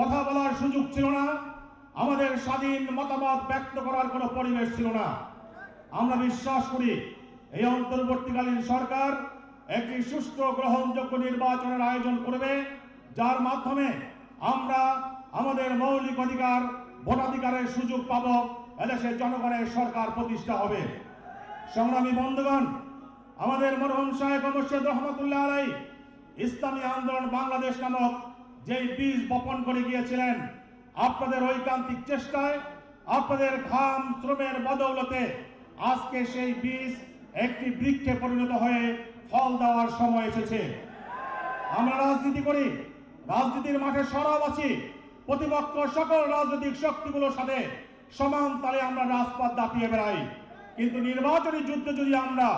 কথা বলার সুযোগ ছিল না। আমাদের স্বাধীন মতামত ব্যক্ত করার কোনো পরিবেশ ছিল না। আমরা বিশ্বাস করি এই অন্তর্বর্তীকালীন সরকার একটি সুষ্ঠু গ্রহণযোগ্য নির্বাচনের আয়োজন করবে, যার মাধ্যমে আমরা আমাদের মৌলিক অধিকার, ভোটাধিকারের সুযোগ পাব, এদেশে জনগণের সরকার প্রতিষ্ঠা হবে। সংগ্রামী বন্ধুগণ, আমাদের মরহুম সাহেব মুর্শিদ রহমতুল্লাহ আলাই ইসলামী আন্দোলন বাংলাদেশ নামক যেই বীজ বপন করে গিয়েছিলেন, আপনাদের ঐকান্তিক চেষ্টায়, আপনাদের ঘাম শ্রমের বদৌলতে আজকে সেই বীজ একটি বৃক্ষে পরিণত হয়ে ফল দেওয়ার সময় এসেছে। আমরা রাজনীতি করি, রাজনীতির মাঠে সরব আছি। প্রতিপক্ষ সকল রাজনৈতিক শক্তিগুলোর সাথে সমান তালে আমরা রাজপথ দাপিয়ে বেড়াই। কিন্তু নির্বাচনী যুদ্ধে যদি আমরা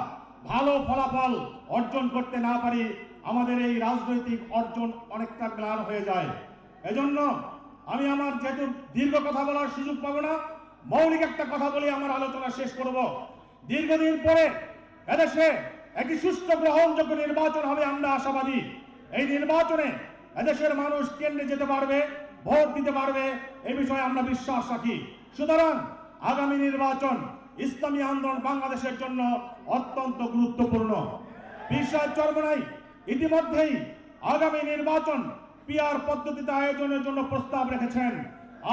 ভালো ফলাফল অর্জন করতে না পারি আমাদের এই রাজনৈতিক অর্জন অনেকটা গ্লান হয়ে যায়। এজন্য আমি আমার যেহেতু দীর্ঘ কথা বলার সুযোগ পাবো না, মৌলিক একটা কথা বলে আমার আলোচনা শেষ করব। দীর্ঘদিন পরে এদেশে একটি সুষ্ঠু গ্রহণযোগ্য নির্বাচন হবে আমরা আশাবাদী। এই নির্বাচনে এদেশের মানুষ কেন্দ্রে যেতে পারবে, ভোট দিতে পারবে এই বিষয়ে আমরা বিশ্বাস রাখি। সুতরাং আগামী নির্বাচন ইসলামী আন্দোলন বাংলাদেশের জন্য অত্যন্ত গুরুত্বপূর্ণ। বিশ্বাস চর্মনাই। ইতিমধ্যেই আগামী নির্বাচন পিআর পদ্ধতিতে আয়োজনের জন্য প্রস্তাব রেখেছেন।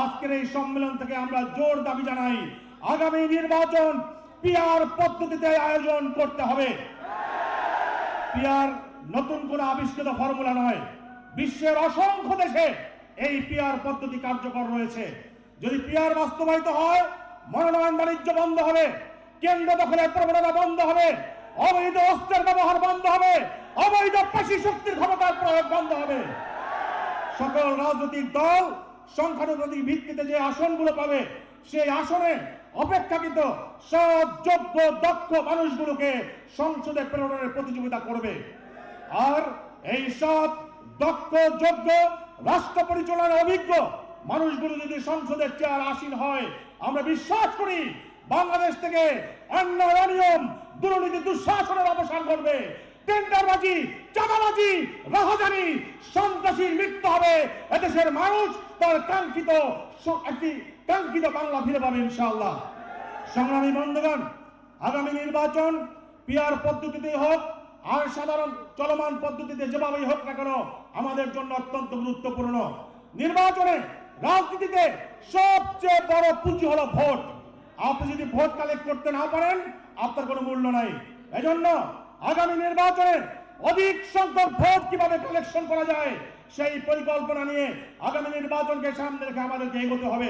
আজকের এই সম্মেলন থেকে আমরা জোর দাবি জানাই, আগামী নির্বাচন পিআর পদ্ধতিতে আয়োজন করতে হবে। পিআর নতুন করে আবিষ্কৃত ফর্মুলা নয়। বিশ্বের অসংখ্য দেশে এই পিআর পদ্ধতি কার্যকর রয়েছে। যদি পিআর বাস্তবায়িত হয়, মনোনয়ন বাণিজ্য বন্ধ হবে, কেন্দ্র দখলের প্রবণতা বন্ধ হবে, অবৈধ অস্ত্রের ব্যবহার বন্ধ হবে অবৈধ পেশি শক্তির ক্ষমতার প্রয়োগ বন্ধ হবে। সকল রাজনৈতিক দল সংখ্যানুপাতিক ভিত্তিতে যে আসনগুলো পাবে, সেই আসনে অপেক্ষাকৃত সৎ, যোগ্য, দক্ষ মানুষগুলোকে সংসদে প্রেরণের প্রতিযোগিতা করবে। আর এই সৎ, দক্ষ, যোগ্য, রাষ্ট্র পরিচালনার অভিজ্ঞ মানুষগুলো যদি সংসদের চেয়ার আসীন হয়, আমরা বিশ্বাস করি বাংলাদেশ থেকে অন্য অনিয়ম, দুর্নীতি, দুঃশাসনের অবসান ঘটবে। টেন্ডারবাজি, চাঁদাবাজি, রাহাজানি সন্ত্রাসীর মৃত্যু হবে এদেশের মানুষ, তার কাঙ্ক্ষিত একটি কাঙ্ক্ষিত বাংলা ফিরে পাবে ইনশাআল্লাহ। সংগ্রামী বন্ধুগণ, আগামী নির্বাচন পিআর পদ্ধতিতে হোক, আর সাধারণ চলমান পদ্ধতিতে যেভাবেই হোক না কেন, আমাদের জন্য অত্যন্ত গুরুত্বপূর্ণ। নির্বাচনে রাজনীতিতে সবচেয়ে বড় পুঁজি হলো ভোট। আপনি যদি ভোট কালেক্ট করতে না পারেন, আপনার কোনো মূল্য নাই। এজন্য আগামী নির্বাচনে অধিক সংখ্যক ভোট কীভাবে কালেকশন করা যায়, সেই পরিকল্পনা নিয়ে আগামী নির্বাচনকে সামনে রেখে আমাদেরকে এগোতে হবে।